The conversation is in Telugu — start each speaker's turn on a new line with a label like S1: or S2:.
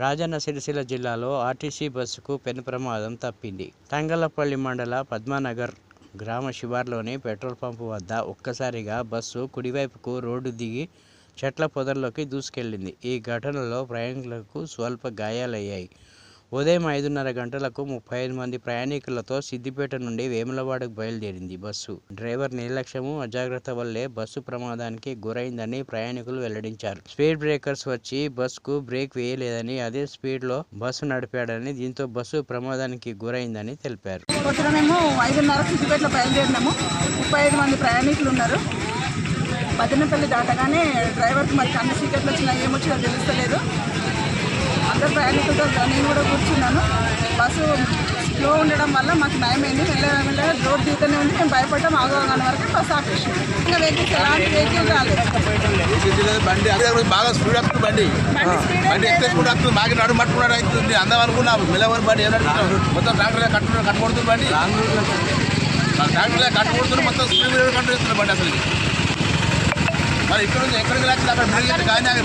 S1: రాజన్న సిరిసిల్ల జిల్లాలో ఆర్టీసీ బస్సుకు పెను ప్రమాదం తప్పింది. తంగలపల్లి మండల పద్మానగర్ గ్రామ శివార్లోని పెట్రోల్ పంపు వద్ద ఒక్కసారిగా బస్సు కుడివైపుకు రోడ్డు దిగి చెట్ల పొదల్లోకి దూసుకెళ్ళింది ఈ ఘటనలో ప్రయాణికులకు స్వల్ప గాయాలయ్యాయి. ఉదయం ఐదున్నర గంటలకు ముప్పై ఐదు మంది ప్రయాణికులతో సిద్దిపేట నుండి వేములవాడకు బయలుదేరింది బస్సు. డ్రైవర్ నిర్లక్ష్యము అజాగ్రత్త వల్లే బస్సు ప్రమాదానికి గురైందని ప్రయాణికులు వెల్లడించారు. స్పీడ్ బ్రేకర్స్ వచ్చి బస్సుకు బ్రేక్ వేయలేదని అదే స్పీడ్లో బస్సు నడిపాడని దీంతో బస్సు ప్రమాదానికి గురైందని తెలిపారు.
S2: మేము ఐదున్నర సిద్దిపేటలో బయలుదేరినాము. ముప్పై ఐదు మంది ప్రయాణికులు ఉన్నారు. మదనపల్లి దాటగానే డ్రైవర్కి మరి కన్ను సీకెట్లు వచ్చినా ఏమొచ్చినా తెలుస్తలేదు. అందరు ప్రయాణికులతో నేను కూడా కూర్చున్నాను. బస్సు స్లో ఉండడం వల్ల మాకు నయమైంది వెళ్ళ వెళ్ళ రోడ్ దిగుతూనే ఉంది. మేము భయపడ్డాం. ఆగోగానే వరకు బస్సు ఆపేసి ఇంకా వెహికల్స్ ఎలాంటి వెహికల్ రాలేదు.
S3: బాగా స్పీడ్ వస్తుంది బండి.
S2: బండి
S3: బండి ఎక్కువ స్పీడ్ వస్తుంది బాగా నడు మట్టుకున్నాడు అవుతుంది. అందం అనుకున్నా మెల్లవరి బండి ఏం? మొత్తం ట్రాక్టర్లే కట్టుకున్నాడు కట్టుకొడుతుంది బండి. ట్రాక్టర్లే కట్టుకొడుతుంది మొత్తం స్పీడ్ బండి అసలు మరి ఇక్కడ నుంచి ఎక్కడికి అక్కడ బ్రేక్ కానీ